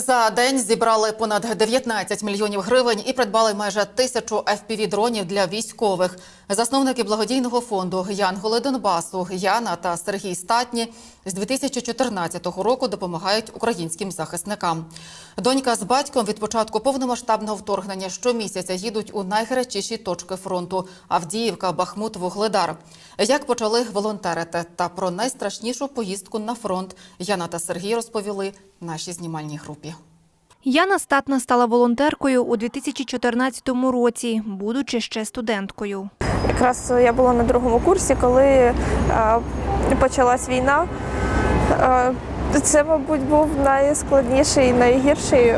За день зібрали понад 19 мільйонів гривень і придбали майже тисячу FPV-дронів для військових. Засновники благодійного фонду Янголи Донбасу Яна та Сергій Статні з 2014 року допомагають українським захисникам. Донька з батьком від початку повномасштабного вторгнення щомісяця їдуть у найгарячіші точки фронту Авдіївка, Бахмут, Вугледар. Як почали волонтерити та про найстрашнішу поїздку на фронт Яна та Сергій розповіли нашій знімальній групі. Яна Статна стала волонтеркою у 2014 році, будучи ще студенткою. Якраз я була на другому курсі, коли е, почалась війна. Е, Це, мабуть, був найскладніший, і найгірший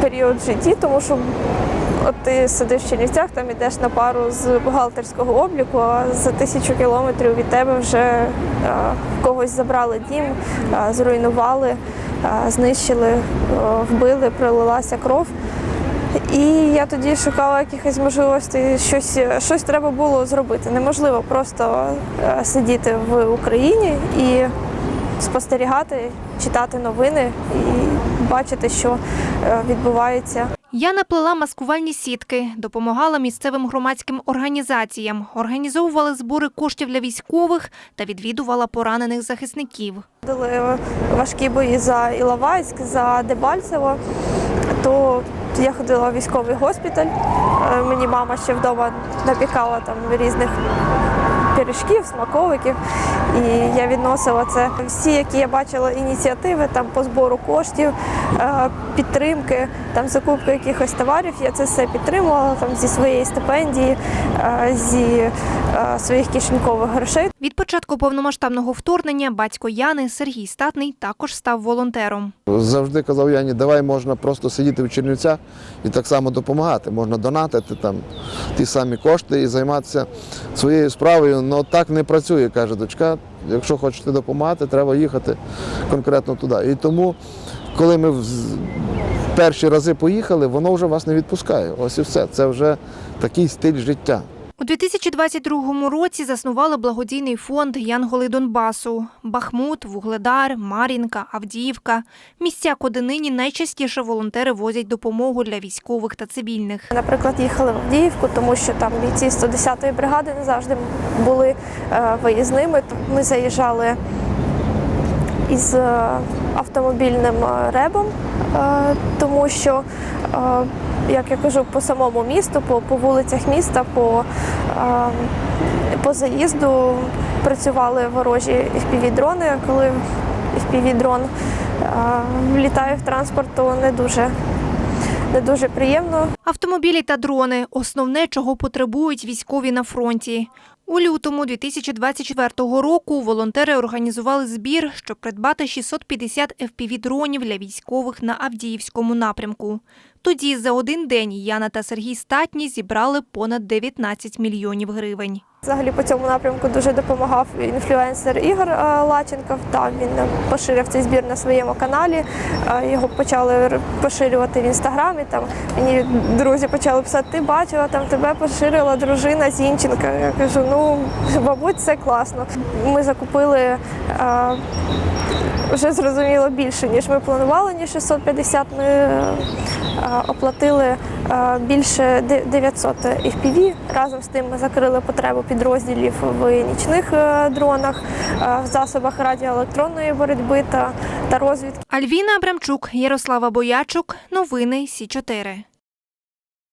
період в житті, тому що от ти сидиш в Чернівцях, там йдеш на пару з бухгалтерського обліку, а за тисячу кілометрів від тебе вже е, в когось забрали дім, е, зруйнували, е, знищили, е, вбили, пролилася кров. І я тоді шукала якихось можливостей, щось, щось треба було зробити. Неможливо просто е, сидіти в Україні і спостерігати, читати новини і бачити, що е, відбувається. Яна плела маскувальні сітки, допомагала місцевим громадським організаціям, організовувала збори коштів для військових та відвідувала поранених захисників. Дали важкі бої за Іловайськ, за Дебальцево, то я ходила в військовий госпіталь. Е, Мені мама ще вдома напікала там різних пиріжків, смаковиків. І я відносила це. Всі, які я бачила ініціативи там по збору коштів, е, підтримки, там закупки якихось товарів, я це все підтримувала там зі своєї стипендії, е, зі е, своїх кишенькових грошей. Від початку повномасштабного вторгнення батько Яни Сергій Статний також став волонтером. Завжди казав Яні, давай можна просто сидіти в Чернівцях і так само допомагати. Можна донатити там ті самі кошти і займатися своєю справою. Ну так не працює, каже дочка. Якщо хочете допомагати, треба їхати конкретно туди. І тому, коли ми в- перші рази поїхали, воно вже вас не відпускає. Ось і все. Це вже такий стиль життя. У 2022 році заснували благодійний фонд Янголи Донбасу. Бахмут, Вугледар, Мар'їнка, Авдіївка – місця, куди нині найчастіше волонтери возять допомогу для військових та цивільних. Наприклад, їхали в Авдіївку, тому що там бійці 110-ї бригади не завжди були е, виїзними. Ми заїжджали із е, автомобільним е, ребом, е, тому що, як я кажу, по самому місту, по, по вулицях міста, по, по заїзду працювали ворожі FPV-дрони. Коли FPV-дрон влітає в транспорт, то не дуже, не дуже приємно. Автомобілі та дрони – основне, чого потребують військові на фронті. У лютому 2024 року волонтери організували збір, щоб придбати 650 FPV-дронів для військових на Авдіївському напрямку. Тоді за один день Яна та Сергій Статні зібрали понад 19 мільйонів гривень. Взагалі по цьому напрямку дуже допомагав інфлюенсер Ігор е, Лаченков. Там він е, поширив цей збір на своєму каналі. Е, Його почали поширювати в інстаграмі. Там мені друзі почали писати, ти бачила, там тебе поширила дружина Зінченка. Я кажу, ну мабуть, це класно. Ми закупили. Е, Вже зрозуміло більше, ніж ми планували, ніж 650. Ми е, оплатили е, більше де- 900 FPV. Разом з тим ми закрили потребу підрозділів в нічних е, дронах, е, в засобах радіоелектронної боротьби та розвідки. Альвіна Абрамчук, Ярослава Боячук. Новини Сі 4